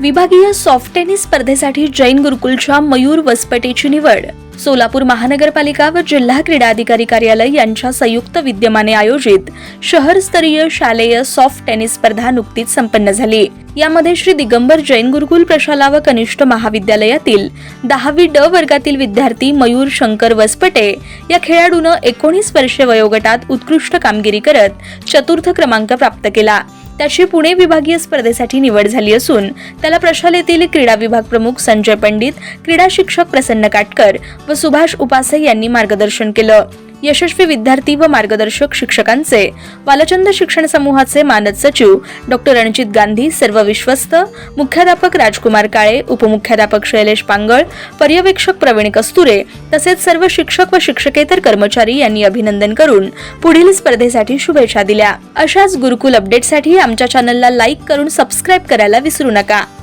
विभागीय soft tennis स्पर्धेसाठी जैन गुरुकुलच्या मयूर वसपटेची निवड. सोलापूर महानगरपालिका व जिल्हा क्रीडा अधिकारी कार्यालय यांच्या संयुक्त विद्यमाने आयोजित शहरस्तरीय शालेय सॉफ्ट टेनिस स्पर्धा नुकतीच संपन्न झाली. यामध्ये श्री दिगंबर जैन गुरुकुल प्रशाला व कनिष्ठ महाविद्यालयातील दहावी ड वर्गातील विद्यार्थी मयूर शंकर वसपटे या खेळाडूनं एकोणीस वर्षे वयोगटात उत्कृष्ट कामगिरी करत चतुर्थ क्रमांक प्राप्त केला. त्याची पुणे विभागीय स्पर्धेसाठी निवड झाली असून त्याला प्रशालेतील क्रीडा विभाग प्रमुख संजय पंडित क्रीडा शिक्षक प्रसन्न काटकर व सुभाष उपासे यांनी मार्गदर्शन केलं. यशस्वी विद्यार्थी व मार्गदर्शक शिक्षकांचे बालचंद शिक्षण समूहाचे मानद सचिव डॉक्टर रणजित गांधी सर्व विश्वस्त मुख्याध्यापक राजकुमार काळे उपमुख्याध्यापक शैलेश पांगळ पर्यवेक्षक प्रवीण कस्तुरे तसेच सर्व शिक्षक व शिक्षकेतर कर्मचारी यांनी अभिनंदन करून पुढील स्पर्धेसाठी शुभेच्छा दिल्या. अशाच गुरुकुल अपडेटसाठी आमच्या चॅनलला लाईक करून सबस्क्राईब करायला विसरू नका.